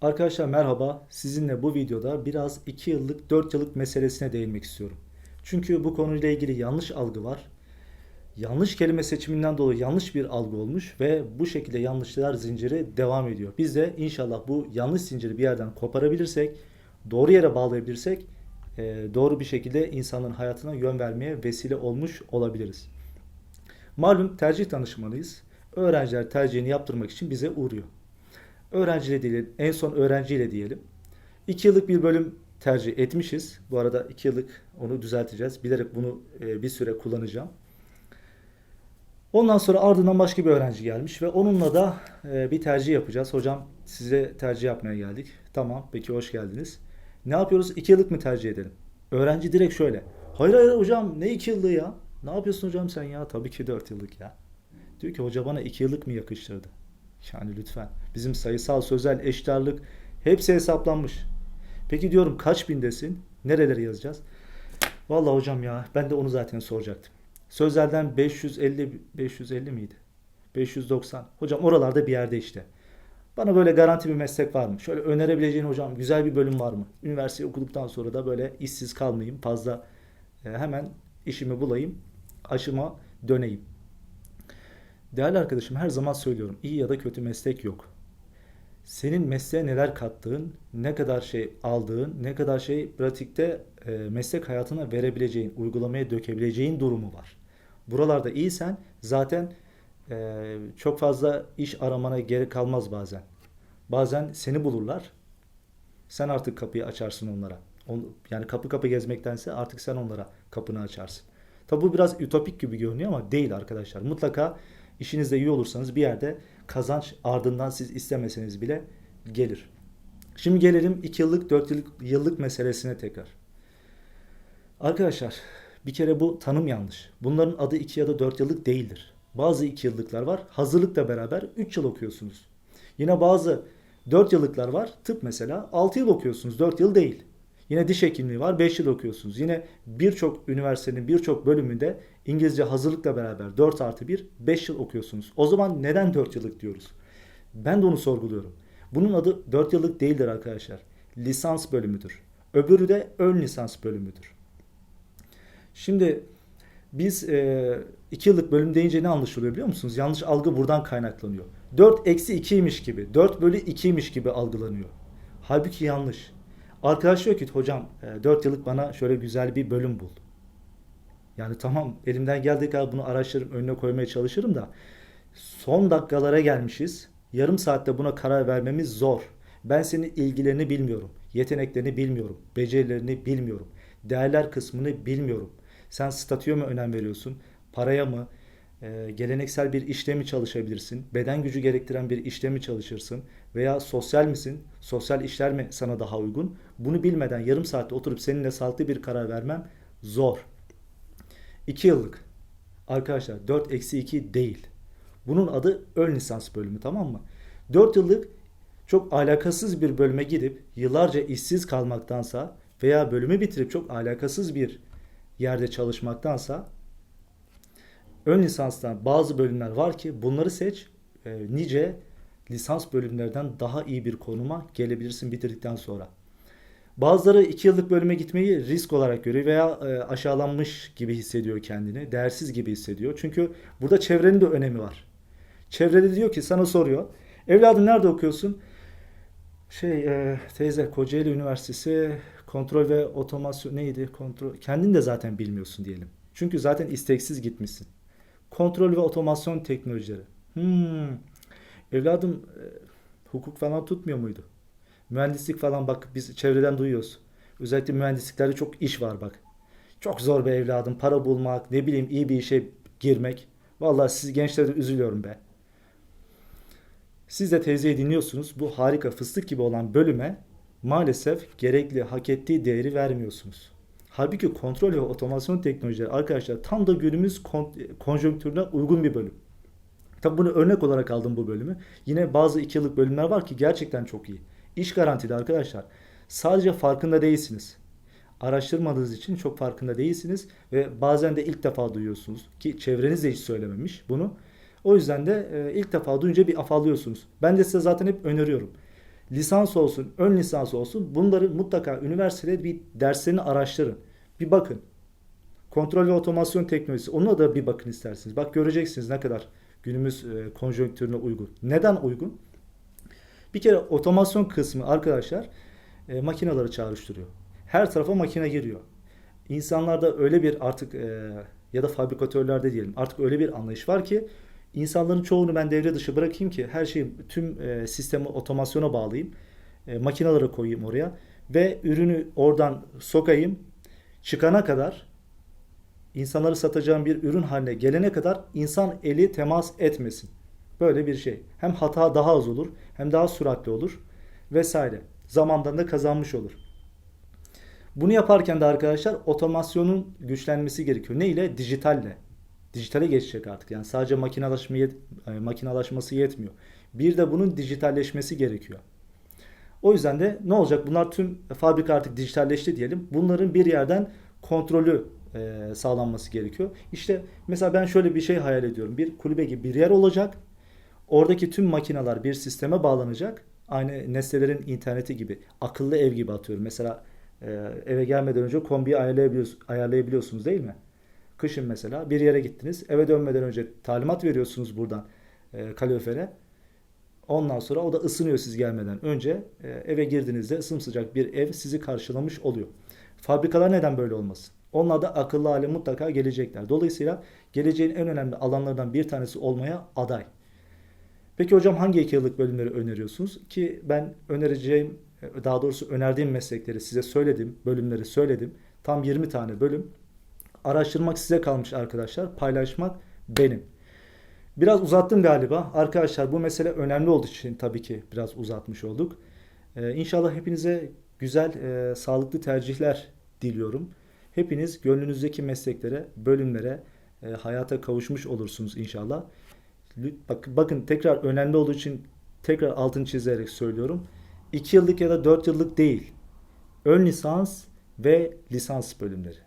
Arkadaşlar merhaba. Sizinle bu videoda biraz 2 yıllık 4 yıllık meselesine değinmek istiyorum. Çünkü bu konuyla ilgili yanlış algı var. Yanlış kelime seçiminden dolayı yanlış bir algı olmuş ve bu şekilde yanlışlar zinciri devam ediyor. Biz de inşallah bu yanlış zinciri bir yerden koparabilirsek, doğru yere bağlayabilirsek e, doğru bir şekilde insanların hayatına yön vermeye vesile olmuş olabiliriz. Malum tercih danışmanıyız. Öğrenciler tercihini yaptırmak için bize uğruyor. Öğrenciyle diyelim, en son öğrenciyle diyelim. 2 yıllık bir bölüm tercih etmişiz. Bu arada 2 yıllık onu düzelteceğiz. Bilerek bunu e, bir süre kullanacağım. Ondan sonra ardından başka bir öğrenci gelmiş ve onunla da e, bir tercih yapacağız. Hocam size tercih yapmaya geldik. Tamam peki hoş geldiniz. Ne yapıyoruz? 2 yıllık mı tercih edelim? Öğrenci direkt şöyle. Hayır hayır hocam ne 2 yıllığı ya? Ne yapıyorsun hocam sen ya? Tabii ki 4 yıllık ya. Diyor ki hoca bana 2 yıllık mı yakıştırdı? Yani lütfen. Bizim sayısal, sözel, eşit ağırlık hepsi hesaplanmış. Peki diyorum kaç bindesin? Nereleri yazacağız? Vallahi hocam ya ben de onu zaten soracaktım. Sözelden 550 550 miydi? 590. Hocam oralarda bir yerde işte. Bana böyle garanti bir meslek var mı? Şöyle önerebileceğin hocam güzel bir bölüm var mı? Üniversite okuduktan sonra da böyle işsiz kalmayayım. Fazla e, hemen işimi bulayım. Aşıma döneyim. Değerli arkadaşım her zaman söylüyorum. iyi ya da kötü meslek yok. Senin mesleğe neler kattığın, ne kadar şey aldığın, ne kadar şey pratikte e, meslek hayatına verebileceğin, uygulamaya dökebileceğin durumu var. Buralarda iyisen zaten e, çok fazla iş aramana gerek kalmaz bazen. Bazen seni bulurlar. Sen artık kapıyı açarsın onlara. On- Yani kapı kapı gezmektense artık sen onlara kapını açarsın. Tabi bu biraz ütopik gibi görünüyor ama değil arkadaşlar. Mutlaka işinizde iyi olursanız bir yerde kazanç ardından siz istemeseniz bile gelir. Şimdi gelelim 2 yıllık 4 yıllık, yıllık meselesine tekrar. Arkadaşlar bir kere bu tanım yanlış. Bunların adı 2 ya da 4 yıllık değildir. Bazı 2 yıllıklar var. Hazırlıkla beraber 3 yıl okuyorsunuz. Yine bazı 4 yıllıklar var. Tıp mesela 6 yıl okuyorsunuz. 4 yıl değil. Yine diş hekimliği var 5 yıl okuyorsunuz. Yine birçok üniversitenin birçok bölümünde İngilizce hazırlıkla beraber 4 artı 1 5 yıl okuyorsunuz. O zaman neden 4 yıllık diyoruz? Ben de onu sorguluyorum. Bunun adı 4 yıllık değildir arkadaşlar. Lisans bölümüdür. Öbürü de ön lisans bölümüdür. Şimdi biz 2 yıllık bölüm deyince ne anlaşılıyor biliyor musunuz? Yanlış algı buradan kaynaklanıyor. 4 eksi 2'ymiş gibi, 4 bölü 2'ymiş gibi algılanıyor. Halbuki yanlış. Arkadaş diyor ki hocam 4 yıllık bana şöyle güzel bir bölüm bul. Yani tamam elimden geldiği kadar bunu araştırıp önüne koymaya çalışırım da son dakikalara gelmişiz. Yarım saatte buna karar vermemiz zor. Ben senin ilgilerini bilmiyorum. Yeteneklerini bilmiyorum. Becerilerini bilmiyorum. Değerler kısmını bilmiyorum. Sen statüye mi önem veriyorsun? Paraya mı? Ee, geleneksel bir işte mi çalışabilirsin? Beden gücü gerektiren bir işte mi çalışırsın? Veya sosyal misin? Sosyal işler mi sana daha uygun? Bunu bilmeden yarım saatte oturup seninle sağlıklı bir karar vermem zor. 2 yıllık. Arkadaşlar 4 eksi 2 değil. Bunun adı ön lisans bölümü tamam mı? 4 yıllık çok alakasız bir bölüme gidip yıllarca işsiz kalmaktansa veya bölümü bitirip çok alakasız bir yerde çalışmaktansa ön lisanstan bazı bölümler var ki bunları seç. E, nice lisans bölümlerden daha iyi bir konuma gelebilirsin bitirdikten sonra. Bazıları 2 yıllık bölüme gitmeyi risk olarak görüyor veya e, aşağılanmış gibi hissediyor kendini, değersiz gibi hissediyor. Çünkü burada çevrenin de önemi var. Çevrede diyor ki sana soruyor. Evladım nerede okuyorsun? Şey e, teyze Kocaeli Üniversitesi kontrol ve otomasyon neydi? Kontrol kendin de zaten bilmiyorsun diyelim. Çünkü zaten isteksiz gitmişsin. Kontrol ve otomasyon teknolojileri. Hmm. Evladım e, hukuk falan tutmuyor muydu? Mühendislik falan bak biz çevreden duyuyoruz. Özellikle mühendisliklerde çok iş var bak. Çok zor be evladım. Para bulmak, ne bileyim iyi bir işe girmek. Vallahi siz gençlere üzülüyorum be. Siz de teyzeyi dinliyorsunuz. Bu harika fıstık gibi olan bölüme maalesef gerekli hak ettiği değeri vermiyorsunuz. Halbuki kontrol ve otomasyon teknolojileri arkadaşlar tam da günümüz kon- konjonktürüne uygun bir bölüm. Tabi bunu örnek olarak aldım bu bölümü. Yine bazı iki yıllık bölümler var ki gerçekten çok iyi. İş garantili arkadaşlar. Sadece farkında değilsiniz. Araştırmadığınız için çok farkında değilsiniz ve bazen de ilk defa duyuyorsunuz ki çevreniz de hiç söylememiş bunu. O yüzden de e, ilk defa duyunca bir afallıyorsunuz. Ben de size zaten hep öneriyorum. Lisans olsun, ön lisans olsun bunları mutlaka üniversitede bir derslerini araştırın. Bir bakın. Kontrol ve otomasyon teknolojisi. Ona da bir bakın isterseniz. Bak göreceksiniz ne kadar günümüz e, konjonktürüne uygun. Neden uygun? Bir kere otomasyon kısmı arkadaşlar e, makineleri çağrıştırıyor. Her tarafa makine giriyor. İnsanlarda öyle bir artık e, ya da fabrikatörlerde diyelim artık öyle bir anlayış var ki insanların çoğunu ben devre dışı bırakayım ki her şeyi tüm e, sistemi otomasyona bağlayayım. E, makinaları koyayım oraya ve ürünü oradan sokayım. Çıkana kadar insanları satacağım bir ürün haline gelene kadar insan eli temas etmesin. Böyle bir şey. Hem hata daha az olur, hem daha süratli olur vesaire. Zamandan da kazanmış olur. Bunu yaparken de arkadaşlar otomasyonun güçlenmesi gerekiyor. Ne ile? Dijitalle. Dijitale geçecek artık. Yani sadece makinalaşma yet- e, makinalaşması yetmiyor. Bir de bunun dijitalleşmesi gerekiyor. O yüzden de ne olacak? Bunlar tüm fabrika artık dijitalleşti diyelim. Bunların bir yerden kontrolü e, sağlanması gerekiyor. İşte mesela ben şöyle bir şey hayal ediyorum. Bir kulübe gibi bir yer olacak. Oradaki tüm makineler bir sisteme bağlanacak. Aynı nesnelerin interneti gibi. Akıllı ev gibi atıyorum. Mesela e, eve gelmeden önce kombiyi ayarlayabiliyorsunuz, değil mi? Kışın mesela bir yere gittiniz. Eve dönmeden önce talimat veriyorsunuz buradan e, kalorifere. Ondan sonra o da ısınıyor siz gelmeden önce. E, eve girdiğinizde ısımsıcak bir ev sizi karşılamış oluyor. Fabrikalar neden böyle olmasın? Onlar da akıllı hale mutlaka gelecekler. Dolayısıyla geleceğin en önemli alanlardan bir tanesi olmaya aday. Peki hocam hangi iki yıllık bölümleri öneriyorsunuz? Ki ben önereceğim, daha doğrusu önerdiğim meslekleri size söyledim, bölümleri söyledim. Tam 20 tane bölüm. Araştırmak size kalmış arkadaşlar, paylaşmak benim. Biraz uzattım galiba. Arkadaşlar bu mesele önemli olduğu için tabii ki biraz uzatmış olduk. Ee, inşallah hepinize güzel, e, sağlıklı tercihler diliyorum. Hepiniz gönlünüzdeki mesleklere, bölümlere, e, hayata kavuşmuş olursunuz inşallah. Bak, bakın tekrar önemli olduğu için tekrar altını çizerek söylüyorum. 2 yıllık ya da 4 yıllık değil. Ön lisans ve lisans bölümleri.